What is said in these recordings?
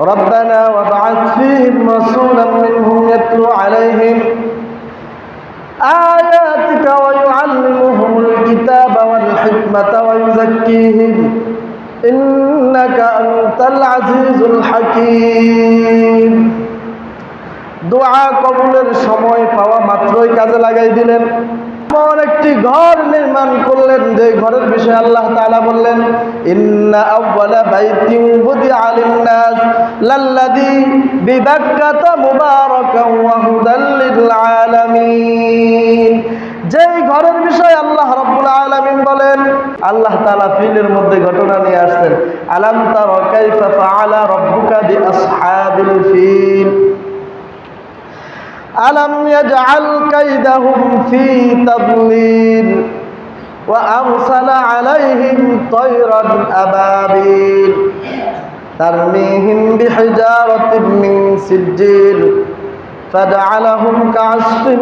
ربنا وابعث فيهم رسولا منهم يتلو عليهم آياتك ويعلمهم الكتاب والحكمة ويزكيهم إنك أنت العزيز الحكيم দোয়া কবুলের সময় পাওয়া মাত্রই কাজে লাগাই দিলেন এমন একটি ঘর নির্মাণ করলেন। যে ঘরের বিষয়ে আল্লাহ তাআলা বললেন, ইন্না আউওয়ালা বাইতিন বুদিআ লিন-নাস লাল্লাযী বিবাক্কাতা মুবারাকান ওয়া হুদাল যেই ঘরের বিষয়ে আল্লাহ রাব্বুল আলামিন বলেন, আল্লাহ তাআলা ফিলের মধ্যে ঘটনা নিয়ে আসছেন, আলাম তারা কাইফা ফাআলা রাব্বুকা বিআসহাবিল ফিল? ألم يجعل كيدهم في تضليل وأرسل عليهم طيرا أبابيل ترميهم بحجارة من سجيل فجعلهم كعصف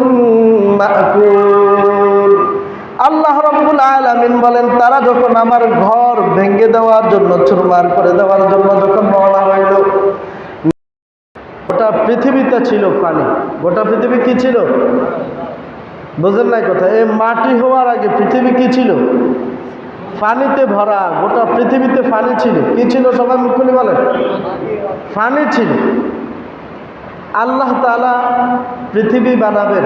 مأكول আল্লাহ রব্বুল আলামিন বলেন তারা যখন আমার ঘর ভেঙে দেওয়ার জন্য চুরমার করে দেওয়ার জন্য যখন রওনা হইল গোটা পৃথিবীতে ছিল পানি। গোটা পৃথিবী কি ছিল? বুঝেন নাই কথা? এই মাটি হওয়ার আগে পৃথিবী কি ছিল? পানিতে ভরা, গোটা পৃথিবীতে পানি ছিল। কি ছিল সবাই মুখ খুলে বলেন? পানি ছিল। আল্লাহ তালা পৃথিবী বানাবেন।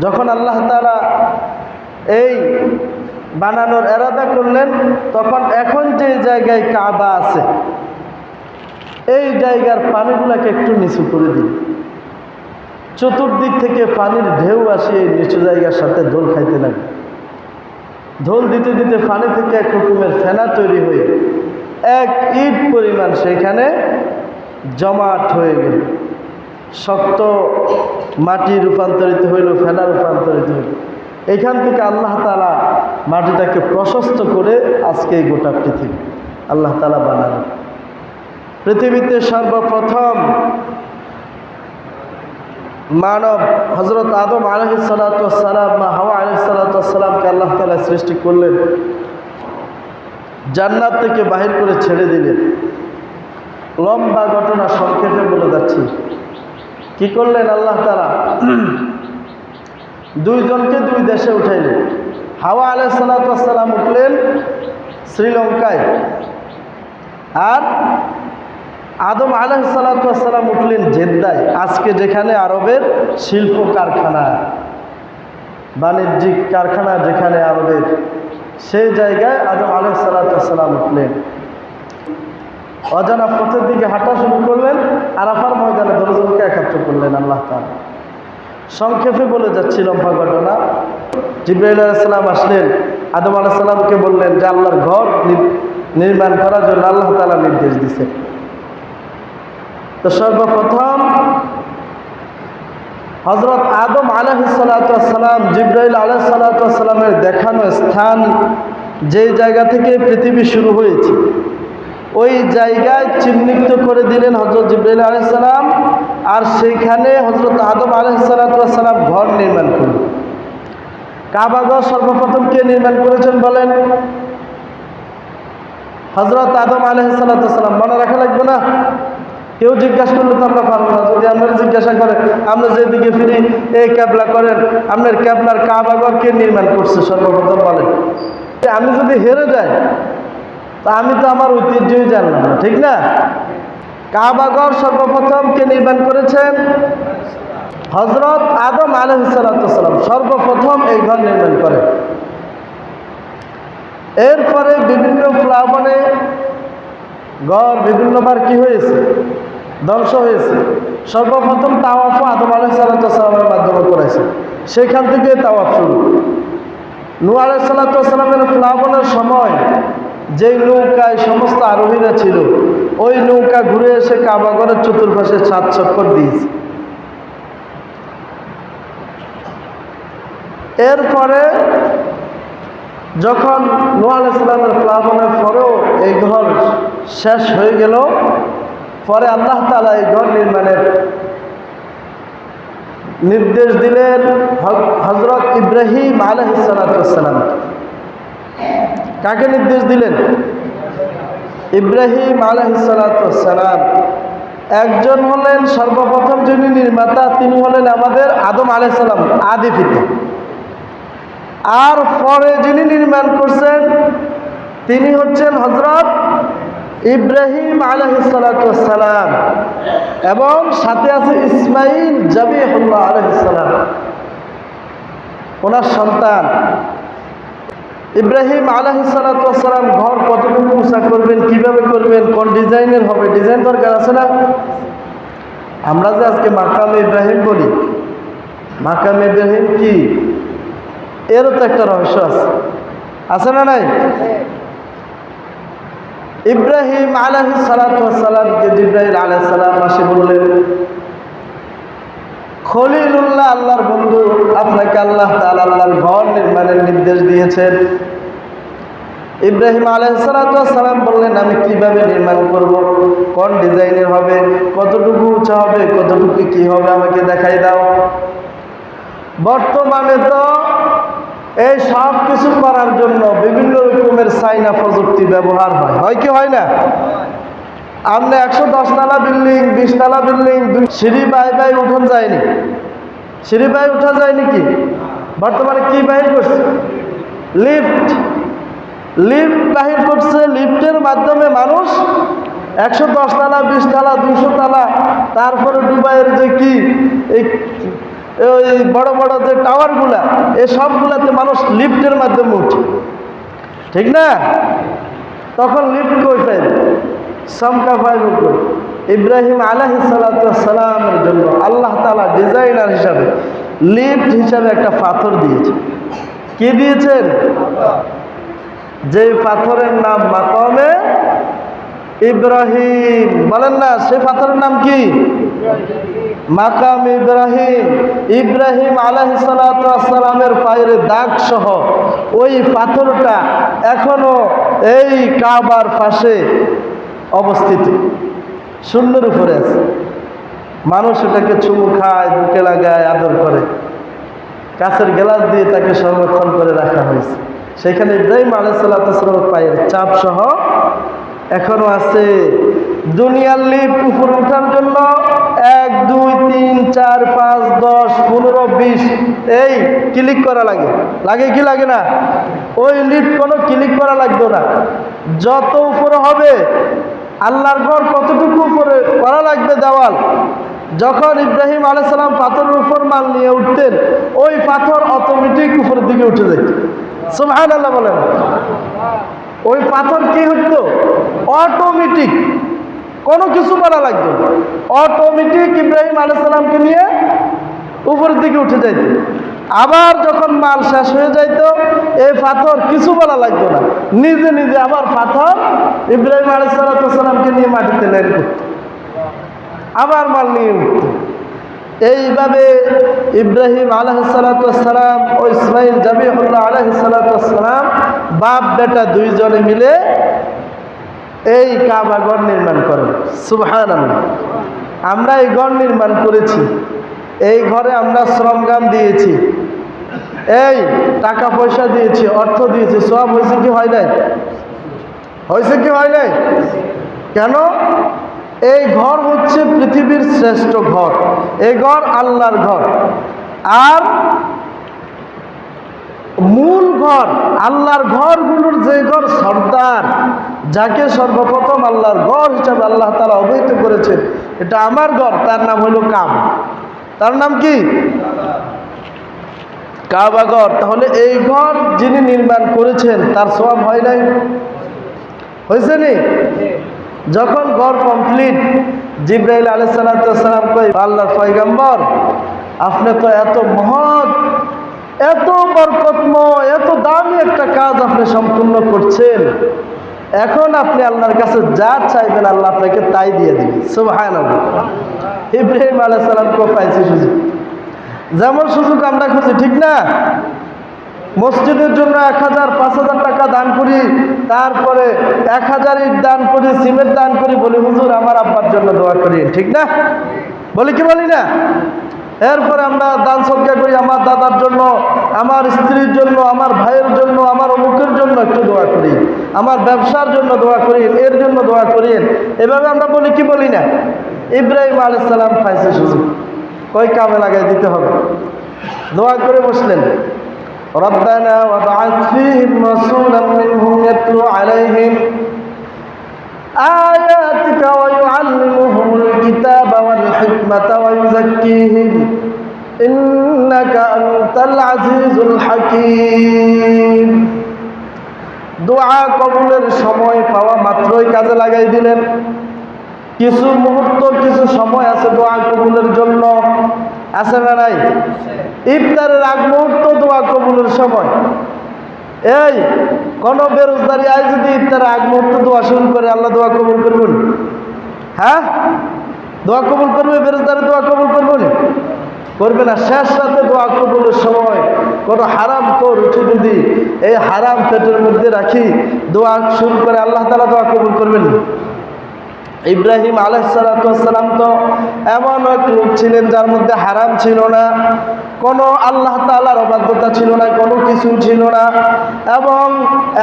যখন আল্লাহ তালা এই বানানোর এরাদা করলেন, তখন এখন যে জায়গায় কাবা আছে এই জায়গার পানিগুলাকে একটু নিচু করে দিন। চতুর্দিক থেকে পানির ঢেউ আসে এই নিচু জায়গার সাথে দোল খাইতে লাগে ঢোল দিতে দিতে পানি থেকে এক রকমের ফেনা তৈরি হয়ে এক ইট পরিমাণ সেখানে জমাট হয়ে গেল। শক্ত মাটি রূপান্তরিত হইল, ফেনা রূপান্তরিত হইল। এখান থেকে আল্লাহ তালা মাটিটাকে প্রশস্ত করে আজকে এই গোটা পৃথিবী আল্লাহ তালা বানালেন। পৃথিবীতে সর্বপ্রথম মানব হজরত আদম আলহ সালাতাম বা হাওয়া আলহ সালাতামকে আল্লাহ তালা সৃষ্টি করলেন। জান্নাত থেকে বাহির করে ছেড়ে দিলেন। লম্বা ঘটনা সংক্ষেপে বলে যাচ্ছি। কি করলেন আল্লাহ তালা দুইজনকে দুই দেশে উঠাইলেন। হাওয়া আলহ সালাতাম উঠলেন শ্রীলঙ্কায়। আর আদম আলহ সালাতাম উঠলেন জেদ্দায়, আজকে যেখানে আরবের শিল্প কারখানা, বাণিজ্যিক কারখানা যেখানে আরবের, সেই জায়গায় আদম আলহ সালাতাম উঠলেন। অজানা পথের দিকে হাঁটা শুরু করলেন, আরাফার ময়দানে দশজনকে একাত্র করলেন আল্লাহ তাল সংক্ষেপে বলে যাচ্ছি লম্বা ঘটনা। জিব্রাইল আসলেন, আদম আলাহিসাল্লামকে বললেন যে আল্লাহর ঘর নির্মাণ করার জন্য আল্লাহ তালা নির্দেশ দিছে তো সর্বপ্রথম হজরত আদম আলহিসাল্লাম জিব্রাইল আলহিসাল্লামের দেখানো স্থান যেই জায়গা থেকে পৃথিবী শুরু হয়েছে, ওই জায়গায় চিহ্নিত করে দিলেন হজরত জিব্রাইল আলহিসাল্লাম আর সেইখানে হজরত আদম আলহিসাল্লাম ঘর নির্মাণ করলেন। কাবাগর সর্বপ্রথম কে নির্মাণ করেছেন বলেন? হজরত আদম আলহিসাল্লাম মনে রাখা লাগবে না? কেউ জিজ্ঞাসা করলে তো আমরা পারব না। যদি আমরা জিজ্ঞাসা করে আমরা যেদিকে ফিরি, এই ক্যাবলা করেন। আপনার ক্যাবলার কাবাগর কে নির্মাণ করছে? সর্বপ্রথম বলেন। আমি যদি হেরে যাই, তা আমি তো আমার ঐতিহ্যই জানলাম না, ঠিক না? কাবাগর সর্বপ্রথম কে নির্মাণ করেছেন? হজরত আদম আলহিসাল্লাম সর্বপ্রথম এই ঘর নির্মাণ করেন। এরপরে বিভিন্ন প্লাবনে গড় বিভিন্নবার কি হয়েছে? ধ্বংস হয়েছে। সর্বপ্রথম তাওয়াফ আদম আলাহ সাল্লামের মাধ্যমে করেছে। সেখান থেকে তাওয়াফ শুরু। নু আলাহ সাল্লামের প্লাবনের সময় যেই নৌকায় সমস্ত আরোহীরা ছিল, ওই নৌকা ঘুরে এসে কাবাগরের চতুর্পাশে সাত চক্কর দিয়েছে। এরপরে যখন নোয়াল ইসলামের প্লাবনের পরেও এই ঘর শেষ হয়ে গেল, পরে আল্লাহ তালা এই ঘর নির্মাণের নির্দেশ দিলেন হজরত ইব্রাহিম আলহিসাল্লাম কাকে নির্দেশ দিলেন? ইব্রাহিম আলহিসালাম একজন হলেন সর্বপ্রথম যিনি নির্মাতা, তিনি হলেন আমাদের আদম আলাইসাল্লাম আদি পিতা। আর পরে যিনি নির্মাণ করছেন, তিনি হচ্ছেন হজরত ইব্রাহিম আলহিসালাম এবং সাথে আছে ইসমাইল জাবিহুল্লাহ আলহিসাল্লাম ওনার সন্তান। ইব্রাহিম আলহিসালাম ঘর কতটুকু উঁচা করবেন, কীভাবে করবেন, কোন ডিজাইনের হবে, ডিজাইন দরকার আছে না? আমরা যে আজকে মাকাম ইব্রাহিম বলি, মাকাম ইব্রাহিম কি? এরও তো একটা রহস্য আছে। আছে না নাই? ইব্রাহিম আলহি সালাতামকে ইব্রাহিম আলাহ সালাম আসে বললেন, খলিলুল্লাহ আল্লাহর বন্ধু, আপনাকে আল্লাহ তাআলা আল্লাহর ঘর নির্মাণের নির্দেশ দিয়েছেন। ইব্রাহিম আলাইসালাম বললেন, আমি কীভাবে নির্মাণ করব? কোন ডিজাইনের হবে? কতটুকু উঁচা হবে? কতটুকু কি হবে আমাকে দেখাই দাও। বর্তমানে তো এই সব কিছু করার জন্য বিভিন্ন রকমের চাইনা প্রযুক্তি ব্যবহার হয়। হয় কি হয় না? আপনি একশো দশ তালা বিল্ডিং বিশ তালা বিল্ডিং দুই সিঁড়ি বাই বাই উঠোন যায়নি। সিঁড়ি বাই উঠা যায়নি কি? বর্তমানে কি বাহির করছে? লিফট লিফট বাহির করছে। লিফটের মাধ্যমে মানুষ একশো দশ তালা, বিশ তালা দুশো তালা, তারপরে দুবাইয়ের যে কি, এই ওই বড় বড় যে টাওয়ারগুলা এই সবগুলাতে মানুষ লিফটের মাধ্যমে উঠে। ঠিক না? তখন লিফট কই পাইল সমকা পাইব কই? ইব্রাহিম আলাহি সালামের জন্য আল্লাহ তালা ডিজাইনার হিসাবে লিফট হিসাবে একটা পাথর দিয়েছে। কি দিয়েছেন? যে পাথরের নাম মাকমে ইব্রাহিম। বলেন না, সে পাথরের নাম কি? মাকাম ইব্রাহিম। ইব্রাহিম আলাহিসালামের পায়ের দাগ সহ ওই পাথরটা এখনও এই কাবার পাশে অবস্থিত। শূন্যের উপরে আছে। মানুষ এটাকে চুমু খায়, বুকে লাগায়, আদর করে। কাছের গ্লাস দিয়ে তাকে সংরক্ষণ করে রাখা হয়েছে। সেখানে ইব্রাহিম আলাইসাল্লামের পায়ের চাপ সহ এখনও আছে দুনিয়ার লিফট উপরে ওঠার জন্য এক, দুই, তিন, চার, পাঁচ, দশ, পনেরো, বিশ, এই ক্লিক করা লাগে। লাগে কি লাগে না? ওই লিফট কোনো ক্লিক করা লাগবে না। যত উপরে হবে, আল্লাহর ঘর কতটুকু উপরে করা লাগবে দেওয়াল? যখন ইব্রাহিম আলাইসালাম পাথরের উপর মাল নিয়ে উঠতেন, ওই পাথর অটোমেটিক উপরের দিকে উঠে যেত। সুবহান আল্লাহ বলেন। ওই পাথর কি হতো? অটোমেটিক কোনো কিছু করা লাগতো অটোমেটিক ইব্রাহিম আলাইসালামকে নিয়ে উপরের দিকে উঠে যাইত। আবার যখন মাল শেষ হয়ে যাইতো, এই পাথর কিছু বলা লাগতো না। নিজে নিজে আবার পাথর ইব্রাহিম আলাইসালামকে নিয়ে মাটিতে লেন আবার মাল নিয়ে উঠত। এইভাবে ইব্রাহিম আলহাসালাম ও ইসমাইল জাবিহুল্লাহ আলহিসাল্লাম বাপ বেটা দুইজনে মিলে এই কাবা গড় নির্মাণ করেন সুবহান আমরা এই গড় নির্মাণ করেছি। এই ঘরে আমরা শ্রমগাম দিয়েছি। এই টাকা পয়সা দিয়েছি, অর্থ দিয়েছি। সব হয়েছে কি হয় নাই? হয়েছে কি হয় নাই? কেন? এই ঘর হচ্ছে পৃথিবীর শ্রেষ্ঠ ঘর। এই ঘর আল্লাহর ঘর। আর মূল ঘর, আল্লাহর ঘরগুলোর যে ঘর সর্দার, যাকে সর্বপ্রথম আল্লাহর ঘর হিসাবে আল্লাহ তারা অবহিত করেছেন, এটা আমার ঘর, তার নাম হলো কাম তার নাম কি? কাবাগর তাহলে এই ঘর যিনি নির্মাণ করেছেন, তার সব হয় নাই? হয়েছে নি? যখন ঘর কমপ্লিট জিব্রাইল আলাইসালাম কই আল্লাহর পয়গাম্বর, আপনি তো এত মহৎ এত বরকতময়, এত দামি একটা কাজ আপনি সম্পূর্ণ করছেন। এখন আপনি আল্লাহর কাছে যা চাইবেন আল্লাহ আপনাকে তাই দিয়ে দিবেন সুবহান ইব্রাহিম আলাইসালাম কো পাইছে সুযোগ। যেমন সুযোগ আমরা খুঁজি, ঠিক না? মসজিদের জন্য এক হাজার, পাঁচ হাজার টাকা দান করি, তারপরে এক হাজার ইট দান করি, সিমেন্ট দান করি বলি, হুজুর, আমার আব্বার জন্য দোয়া করি ঠিক না? বলি কি বলি না? এরপরে আমরা দান সজ্ঞা করি আমার দাদার জন্য আমার স্ত্রীর জন্য আমার ভাইয়ের জন্য আমার অমুকের জন্য একটু দোয়া করি আমার ব্যবসার জন্য দোয়া করি এর জন্য দোয়া করি এভাবে আমরা বলি কি বলি না ইব্রাহিম আলাইসালাম পাইছে সুযোগ কয় কামে লাগাই দিতে হবে দোয়া করে বসলেন ربنا وابعث فيهم رسولا منهم يتلو عليهم آياتك ويعلمهم الكتاب والحكمة ويزكيهم إنك أنت العزيز الحكيم দোয়া কবুলের সময় পাওয়া মাত্রই কাজে লাগাই দিলেন কিছু মুহূর্ত কিছু সময় আছে দোয়া কবুলের জন্য আছে না নাই ইফতারের আগ মুহূর্ত দোয়া কবুলের সময় এই কোন বেরোজগারি আয় যদি ইফতারের আগ মুহূর্ত দোয়া শুরু করে আল্লাহ দোয়া কবুল করবেন হ্যাঁ দোয়া কবুল করবে বেরোজগারি দোয়া কবুল করবেন করবে না। শেষ রাতে দোয়া কবুলের সময় কোনো হারাম কর উঠে যদি এই হারাম পেটের মধ্যে রাখি, দোয়া শুরু করে আল্লাহ তালা দোয়া কবুল করবেন। ইব্রাহিম আলাইসালাম তো এমন এক লোক ছিলেন যার মধ্যে হারাম ছিল না, কোনো আল্লাহ তালার অবাধ্যতা ছিল না, কোনো কিছু ছিল না, এবং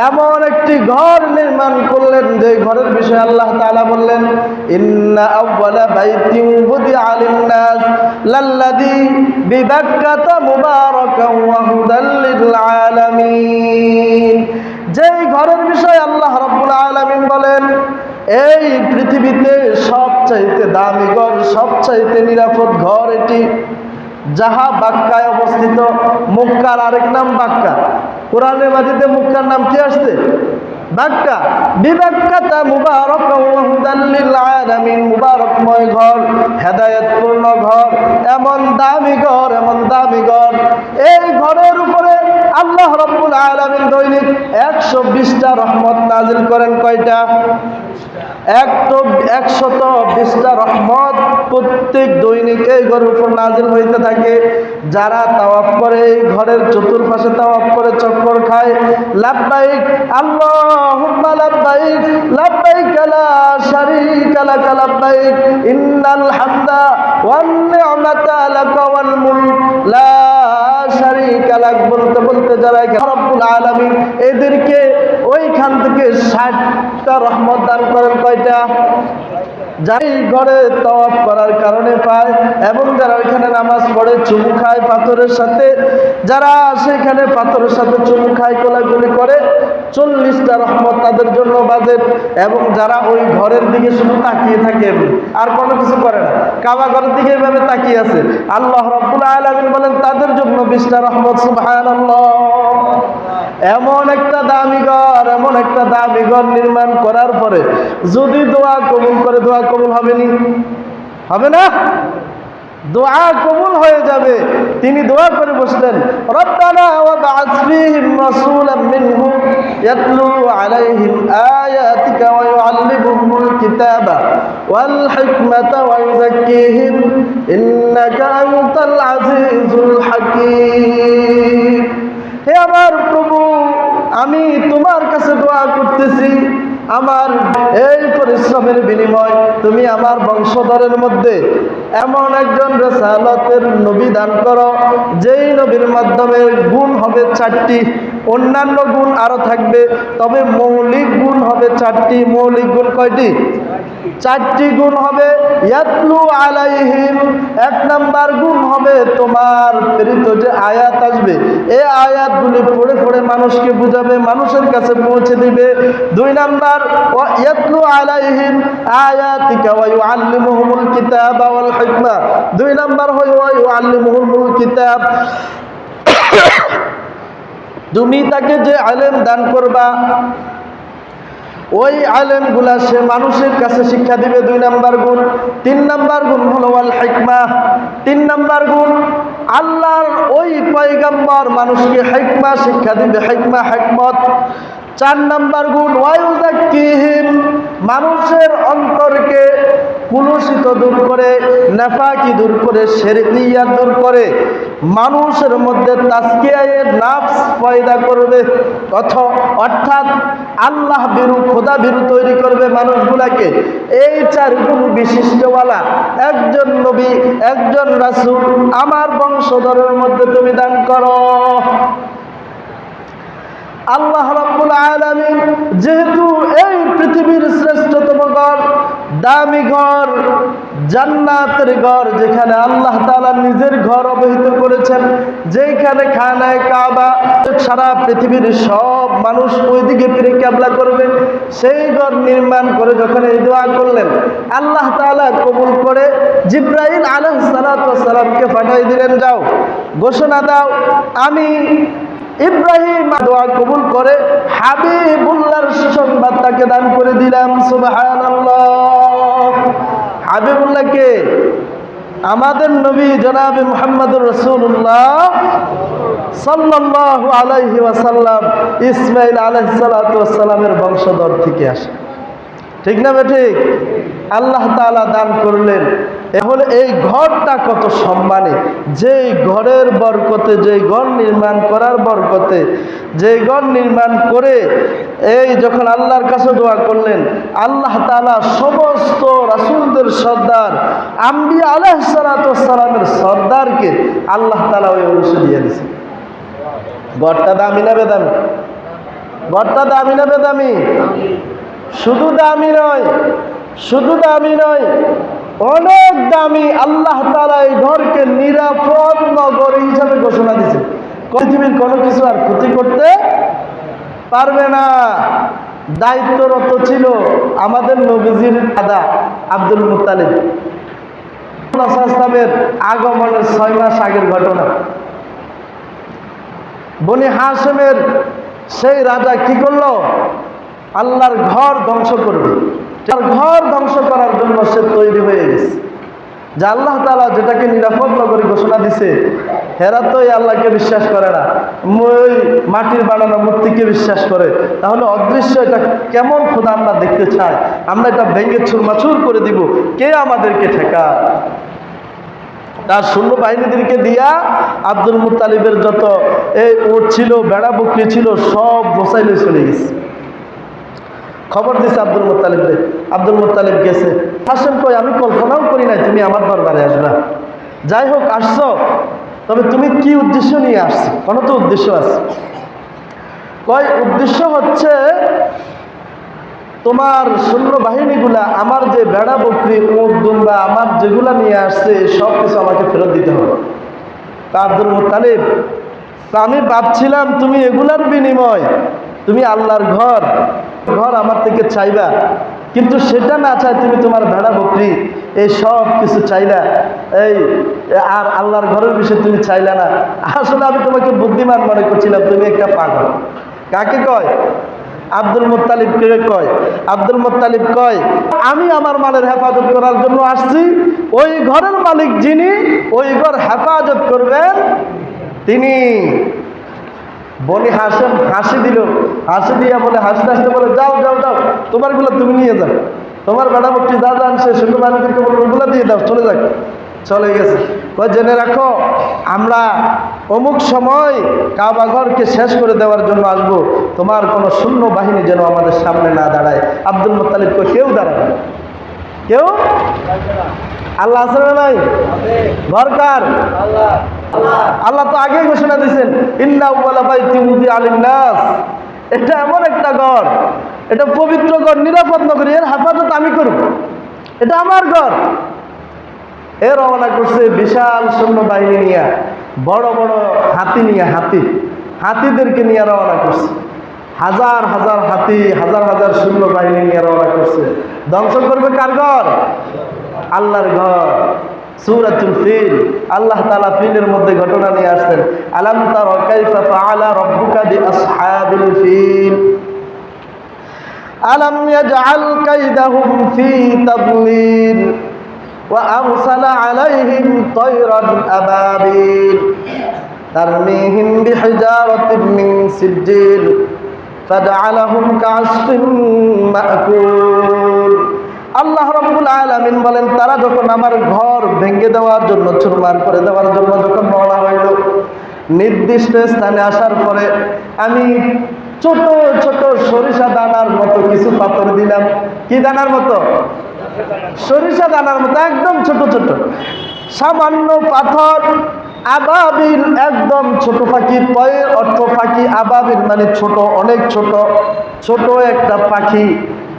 এমন একটি ঘর নির্মাণ করলেন যে ঘরের বিষয়ে আল্লাহ তালা বললেন, ইন্না আউ্বালা বাইতিন বুদিআ লিন-নাস লাল্লাযী বিবাক্কাতা মুবারাকান ওয়া হুদাল লিল আলামিন যেই ঘরের বিষয়ে আল্লাহ রাব্বুল আলামিন বলেন এই পৃথিবীতে সবচাইতে দামি ঘর, সবচাইতে নিরাপদ ঘর এটি। যাহা বাক্কায় অবস্থিত, মুক্কার আরেক নাম বাক্কা। কোরআনের মাঝিতে মুক্কার নাম কি আসছে? বাক্কা। বিবাক্কাতা মুবারক আলামিন, মুবারকময় ঘর, হেদায়েতপূর্ণ ঘর, এমন দামি ঘর, এমন দামি ঘর। এই ঘরের উপরে আল্লাহ রাব্বুল আলামিন দৈনিক একশো বিশটা রহমত নাজিল করেন কয়টা? একশো একশত বিশটা রহমত প্রত্যেক দৈনিক এই ঘরের উপর নাজিল হইতে থাকে। যারা তাওয়াফ করে, এই ঘরের চতুর্পাশে তাওয়াফ করে, চক্কর খায় লাভবাইক আল্লাহ লাভবাইক লাভবাইক লা শারীকা লাক লাভবাইক ইন্নাল হামদা ওয়ান নি'মাতা লাক লা শারীকা লাক বলতে বলতে যারা রব্বুল আলমী এদেরকে ওইখান থেকে ষাটটা রহমত দান করেন কয়টা? যাই ঘরে তওয়াফ করার কারণে পায়, এবং যারা ওইখানে নামাজ পড়ে চুমু খায় পাথরের সাথে, যারা সেখানে পাথরের সাথে চুমু খায় কোলাগুলি করে, চল্লিশটা রহমত তাদের জন্য বাজেট, এবং যারা ওই ঘরের দিকে শুধু তাকিয়ে থাকে আর কোনো কিছু করে না, কাবা ঘরের দিকে এভাবে তাকিয়ে আছে। আল্লাহ রব্বুল আলামিন বলেন, তাদের জন্য বিশটা রহমত, সুবহানাল্লাহ। এমন একটা দামি ঘর, এমন একটা দামি ঘর নির্মাণ করার পরে যদি দোয়া কবুল করে, দোয়া কবুল হবে নি হবে না? দোয়া কবুল হয়ে যাবে। তিনি দোয়া করে বসলেন আমার প্রভু আমি তোমার কাছে দোয়া করতেছি। আমার এই পরিশ্রমের বিনিময় তুমি আমার বংশধরের মধ্যে এমন একজন রেসালতের নবী দান করো, যেই নবীর মাধ্যমে গুণ হবে চারটি, অন্যান্য গুণ আরও থাকবে, তবে মৌলিক গুণ হবে চারটি। মৌলিক গুণ কয়টি? চারটি গুণ হবে, ইয়াতলু আলাইহিম, এক নাম্বার গুণ হবে তোমার প্রেরিত যে আয়াত আসবে। এই আয়াতগুলি পড়ে পড়ে মানুষকে বুঝাবে, মানুষের কাছে পৌঁছে দিবে। দুই নাম্বার, ওয়া ইয়াতলু আলাইহিম আয়াতিকা ওয়া ইউআল্লিমুহুমুল কিতাবা ওয়াল হিকমা। দুই নাম্বার হয় ওয়া ইউআল্লিমুহুমুল কিতাব। তুমি তাকে যে আলেম দান করবা ওই আলেমগুলা সে মানুষের কাছে শিক্ষা দিবে দুই নাম্বার গুণ, তিন নাম্বার গুণ হলো আল তিন নাম্বার গুণ, আল্লাহর ওই পয়গাম্বর মানুষকে হেকমা শিক্ষা দিবে, হেকমা, হেকমত। চার নাম্বার গুণ ওয়ায়ুজাক্কিহিম মানুষের অন্তরকে কুলসিত দূর করে, নেফাকি দূর করে শেরিয়া দূর করে, মানুষের মধ্যে তাস্কিয়ায়ের নাফস পয়দা করবে অর্থাৎ আল্লাহ বিরু খোদা বিরু তৈরি করবে মানুষগুলাকে। এই চার গুণ বিশিষ্টওয়ালা, একজন নবী, একজন রাসূল, আমার বংশধরের মধ্যে তুমি দান করো। আল্লাহ রাব্বুল আলামিন যেহেতু এই পৃথিবীর শ্রেষ্ঠতম ঘর দামি ঘর, জান্নাতের ঘর যেখানে আল্লাহ তাআলা নিজের ঘর অবহিত করেছেন, যেখানে খানায় কাবা, সারা পৃথিবীর সব মানুষ ওইদিকে ফিরে ক্যাবলা করবে। সেই ঘর নির্মাণ করে যখন এই দোয়া করলেন, আল্লাহ তাআলা কবুল করে জিব্রাইল আলাইহিস সালামকে পাঠাই দিলেন, যাও, ঘোষণা দাও, আমি ইব্রাহিম দোয়া কবুল করে হাবিবুল্লাহর সুসংবাদ তাকে দান করে দিলাম, সুবহানাল্লাহ। হাবিবুল্লাহকে আমাদের নবী জনাবে মোহাম্মদুর রসুল্লাহ সাল্লাল্লাহু আলাইহি ওয়াসাল্লাম ইসমাইল ওয়াসসালামের বংশধর থেকে আসে। ঠিক না বেঠিক আল্লাহ তাআলা দান করলেন। এখন এই ঘরটা কত সম্মানে। যেই ঘরের বরকতে, যেই ঘর নির্মাণ করার বরকতে, যেই ঘর নির্মাণ করে এই যখন আল্লাহর কাছে দোয়া করলেন, আল্লাহ তাআলা সমস্ত রাসূলদের সর্দার, আম্বিয়া আলাইহিস সালাতু ওয়াসসালামের সর্দারকে আল্লাহ তাআলা ওই অংশ দিয়ে দিয়েছেন ঘরটা দামি না বেদামি? ঘরটা দামি না বেদামি? শুধু দামি নয়, শুধু দামি নয় অনেক দামি আল্লাহ তালা এই ঘরকে নিরাপদ নগর হিসাবে ঘোষণা দিয়েছে। পৃথিবীর কোনো কিছু আর ক্ষতি করতে পারবে না। দায়িত্বরত ছিল আমাদের নবীজির দাদা আব্দুল মুতালিব ইসলামের আগমনের ছয় মাস আগের ঘটনা। বনি হাসেমের সেই রাজা কি করল? আল্লাহর ঘর ধ্বংস করবে তার ঘর ধ্বংস করার জন্য সে তৈরি হয়ে গেছে। যে আল্লাহ তালা যেটাকে নিরাপদ নগরী ঘোষণা দিছে, হেরা তো এই আল্লাহকে বিশ্বাস করে না। ওই মাটির বানানো মূর্তিকে বিশ্বাস করে। তাহলে অদৃশ্য এটা কেমন খোদা আমরা দেখতে চাই? আমরা এটা ভেঙে চুরমাচুর করে দিব। কে আমাদেরকে ঠেকা তার সৈন্য বাহিনীদেরকে দিয়া আব্দুল মুতালিবের যত এই উট ছিল, বেড়া বকরি ছিল, সব বসাইলে চলে গেছে। খবর দিছে আব্দুল মোত্তালিবরে আব্দুল মোত্তালিব গেছে। হাসেন কই আমি কল্পনাও করি নাই, তুমি আমার দরবারে আসবা। যাই হোক, আসছো। তবে তুমি কি উদ্দেশ্য নিয়ে আসছো? কোনো তো উদ্দেশ্য আছে। কয়, উদ্দেশ্য হচ্ছে তোমার সৈন্য বাহিনীগুলা আমার যে বেড়া, বকরি, উট, দুম্বা, আমার যেগুলা নিয়ে আসছে, সব কিছু আমাকে ফেরত দিতে হবে। তা আব্দুল মোত্তালিব আমি ভাবছিলাম তুমি এগুলার বিনিময় তুমি আল্লাহর ঘর ঘর আমার থেকে চাইবা। কিন্তু সেটা না চাই তুমি তোমার ভেড়া বকরি, এই সব কিছু চাইলা। এই, আর আল্লাহর ঘরের বিষয়ে তুমি চাইলা না। আসলে আমি তোমাকে বুদ্ধিমান মনে করছিলাম, তুমি একটা পাগল। কাকে কয়? আব্দুল মোত্তালিবকে কয়? আব্দুল মোত্তালিব কয়, আমি আমার মালের হেফাজত করার জন্য আসছি। ওই ঘরের মালিক যিনি, ওই ঘর হেফাজত করবেন তিনি। বনি হাসেম হাসি দিল। হাসি দিয়া বলে হাসতে হাসতে বলে যাও যাও যাও তোমারগুলো তুমি নিয়ে যাও। তোমার বেড়া মুক্তি যান সে শুধু বাণীদেরকে বলে ওগুলো দিয়ে দাও চলে যাক। চলে গেছে। জেনে রাখো আমরা অমুক সময় কাবাঘরকে শেষ করে দেওয়ার জন্য আসব। তোমার কোনো শূন্য বাহিনী যেন আমাদের সামনে না দাঁড়ায়। আব্দুল মোত্তালিব কয় কেউ দাঁড়াবে কেউ? আল্লাহ না নাই? দরকার আল্লাহ। তো আগে ঘোষণা দিয়েছেন, ইন্না উবালা বাইতি মুদি আলিন নাস। এটা এমন একটা ঘর, এটা পবিত্র ঘর, নিরাপদ নগরী, এর হেফাজত আমি করব। এটা আমার ঘর। এ রওনা করছে বিশাল সৈন্য বাহিনী নিয়ে, বড় বড় হাতি নিয়ে, হাতি, হাতিদেরকে নিয়ে রওনা করছে। হাজার হাজার হাতি, হাজার হাজার সৈন্য বাহিনী নিয়ে রওনা করছে। ধ্বংস করবে কার ঘর? আল্লাহর ঘর। সূরাতুল ফিল আল্লাহ তাআলা ফিলের মধ্যে ঘটনা নিয়ে আসছেন আলাম তারা কাইফা ফাআলা রাব্বুকা বিআসহাবিল ফিল আলাম ইয়াজআল কাইদাহুম ফি তাদলিল وأرسل عليهم طيرا أبابيل ترميهم بحجارة من سجيل فجعلهم كعصف مأكول আল্লাহ রব্বুল আলামিন বলেন, তারা যখন আমার ঘর ভেঙে দেওয়ার জন্য, চুরমার করে দেওয়ার জন্য যখন রওনা হইল, নির্দিষ্ট স্থানে আসার পরে আমি ছোট ছোট সরিষা দানার মতো কিছু পাথর দিলাম। কি দানার মতো? সরিষা দানার মতো, একদম ছোট ছোট। সামান্য পাথর, আবাবিল, একদম ছোট পাখি, পয়ের অর্থ পাখি, আবাবিল মানে ছোট, অনেক ছোট। ছোট একটা পাখি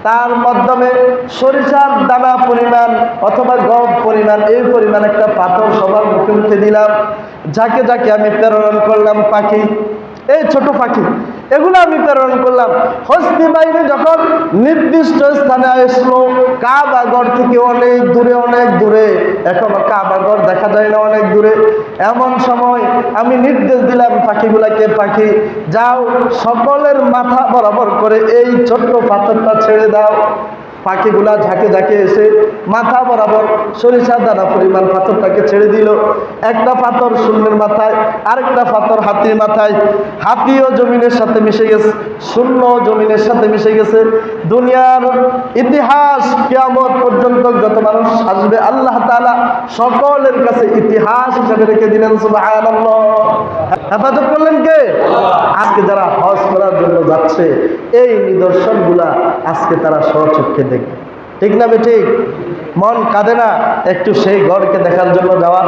তার মাধ্যমে সরিষার দানা পরিমাণ অথবা গম পরিমাণ, এই পরিমাণ একটা পাথর সবার মুখে মুখে দিলাম। যাকে যাকে আমি প্রেরণ করলাম পাখি। এই ছোট পাখি, এগুলো আমি প্রেরণ করলাম। হস্তি বাহিনী যখন নির্দিষ্ট স্থানে আসলো কাবাগড় থেকে অনেক দূরে অনেক দূরে। এখনও কাবাগড় দেখা যায় না অনেক দূরে। এমন সময় আমি নির্দেশ দিলাম পাখিগুলাকে, পাখি, যাও, সকলের মাথা বরাবর করে এই ছোট্ট পাথরটা ছেড়ে দাও। পাখিগুলা ঝাঁকে ঝাঁকে এসে মাথা বরাবর সরিষা দানা পরিমাণ পাথরটাকে ছেড়ে দিল। একটা পাথর শূন্যের মাথায় আরেকটা পাথর হাতির মাথায়। হাতিও জমিনের সাথে মিশে গেছে শূন্য জমিনের সাথে মিশে গেছে। দুনিয়ার ইতিহাস কেয়ামত পর্যন্ত যত মানুষ আসবে আল্লাহ তাআলা সকলের কাছে ইতিহাস হিসাবে রেখে দিলেন হেফাজত করলেন কে? আজকে যারা হজ করার জন্য যাচ্ছে এই নিদর্শনগুলা আজকে তারা স্বচক্ষে দেখবে ঠিক না বে ঠিক মন কাঁদে না? একটু সেই ঘরকে দেখার জন্য যাওয়া।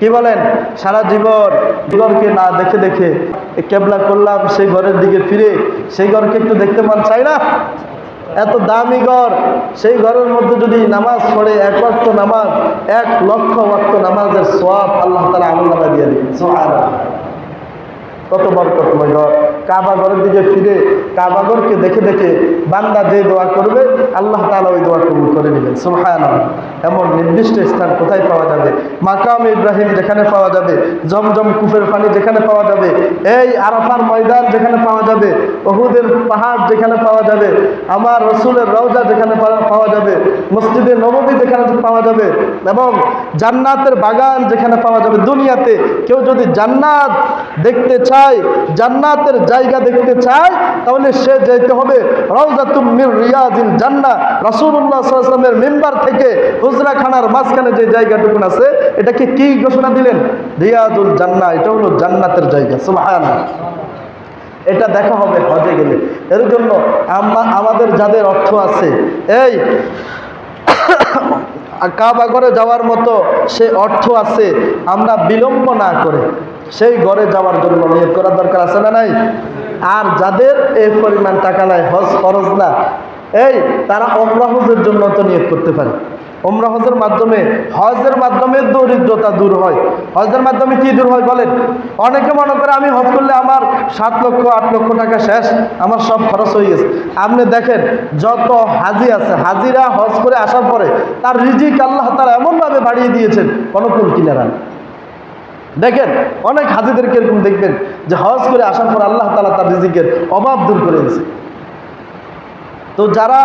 কি বলেন? সারা জীবন ঘরকে না দেখে দেখে কেবলা করলাম, সেই ঘরের দিকে ফিরে। সেই ঘরকে একটু দেখতে মন চাই না? এত দামি ঘর সেই ঘরের মধ্যে যদি নামাজ পড়ে, এক ওয়াক্ত নামাজ, এক লক্ষ ওয়াক্ত নামাজের সোয়াব আল্লাহ তালা আমল নামা দিয়ে সুবহানাল্লাহ। কত বরকতময় ঘর। কাবা ঘরের দিকে ফিরে কাবা ঘরকে দেখে দেখে বান্দা যে দোয়া করবে, আল্লাহ তাআলা ওই দোয়া কবুল করে নেবেন। সুবহানাল্লাহ। এমন নির্দিষ্ট স্থান কোথায় পাওয়া যাবে? মাকাম ইব্রাহিম যেখানে পাওয়া যাবে? জমজম কুফের পানি যেখানে পাওয়া যাবে? এই আরাফার ময়দান যেখানে পাওয়া যাবে? ওহুদের পাহাড় যেখানে পাওয়া যাবে? আমার রসুলের রওজা যেখানে পাওয়া- পাওয়া যাবে? মসজিদে নবমী যেখানে পাওয়া যাবে? এবং জান্নাতের বাগান যেখানে পাওয়া যাবে? দুনিয়াতে কেউ যদি জান্নাত দেখতে চায় জান্নাতের জায়গা দেখতে চায়, তাহলে সে যেতে হবে রওজাতুম মির রিয়াজিল জান্নাহ। রাসূলুল্লাহ সাল্লাল্লাহু আলাইহি ওয়াসাল্লামের থেকে হুজরাখানার মাঝখানে যে জায়গাটুকুন আছে, এটাকে কি ঘোষণা দিলেন? রিয়াজুল জান্নাহ, এটা হলো জান্নাতের জায়গা, সুবহানাল্লাহ। এটা দেখা হবে, হজে গেলে। এর জন্য আমা- আমাদের যাদের অর্থ আছে, এই কাবা ঘরে যাওয়ার মতো সে অর্থ আছে, আমরা বিলম্ব না করে সেই ঘরে যাওয়ার জন্য নিয়োগ করার দরকার আছে না নাই? আর যাদের এই পরিমাণ টাকা নাই, হজ খরচ না, এই তারা অমরা হজের জন্য তো নিয়োগ করতে পারে। ওমরা হজের মাধ্যমে হজের মাধ্যমে দরিদ্রতা দূর হয়। হজের মাধ্যমে কি দূর হয় বলেন? অনেকে মনে করে আমি হজ করলে আমার সাত লক্ষ, আট লক্ষ টাকা শেষ, আমার সব খরচ হয়ে গেছে। আপনি দেখেন, যত হাজি আছে, হাজিরা হজ করে আসার পরে তার রিজিক আল্লাহ তারা এমনভাবে বাড়িয়ে দিয়েছেন, কোনো কুল কিনারা। দেখেন, অনেক হাজিদেরকে এরকম দেখবেন যে হজ করে আসার পর আল্লাহ তালা তার রিজিকের অভাব দূর করে দিয়েছে। তো যারা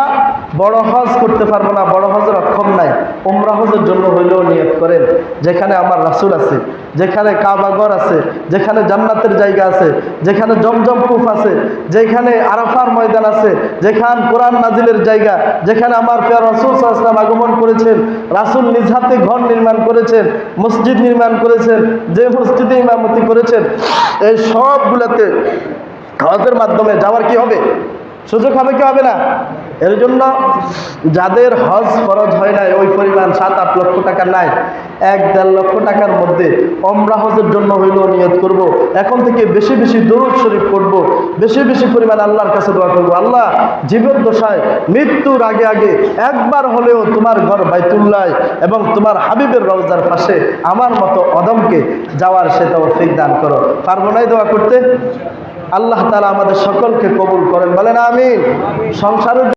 বড় হজ করতে পারব না, বড় হজের অক্ষম নাই ওমরা হজের জন্য হইলেও নিয়োগ করেন। যেখানে আমার রাসুল আছে, যেখানে কাবাগর আছে, যেখানে জান্নাতের জায়গা আছে, যেখানে জমজম কুফ আছে, যেখানে আরাফার ময়দান আছে, যেখানে কোরআন নাজিলের জায়গা, যেখানে আমার প্রিয় রসুল সাহসলাম আগমন করেছেন, রাসুল নিজ হাতে ঘর নির্মাণ করেছেন, মসজিদ নির্মাণ করেছেন, যে মসজিদে ইমামতি করেছেন, এই সবগুলোতে হজের মাধ্যমে যাওয়ার কি হবে? সুযোগ হবে কি হবে না? এর জন্য যাদের হজ খরচ হয় নাই, ওই পরিমাণ সাত, আট লক্ষ টাকা নাই। এক, দেড় লক্ষ টাকার মধ্যে অমরা হজের জন্য হইলেও নিয়ত করব। এখন থেকে বেশি বেশি দরুদ শরীফ করব। বেশি বেশি পরিমাণ আল্লাহর কাছে দোয়া করব। আল্লাহ, জীবের দশায় মৃত্যুর আগে আগে একবার হলেও তোমার ঘর বাইতুল্লাহ এবং তোমার হাবিবের রওজার পাশে আমার মতো অদমকে যাওয়ার সে তৌফিক দান করো। পারব নাই দোয়া করতে? আল্লাহ তালা আমাদের সকলকে কবুল করেন। বলেন আমি সংসারের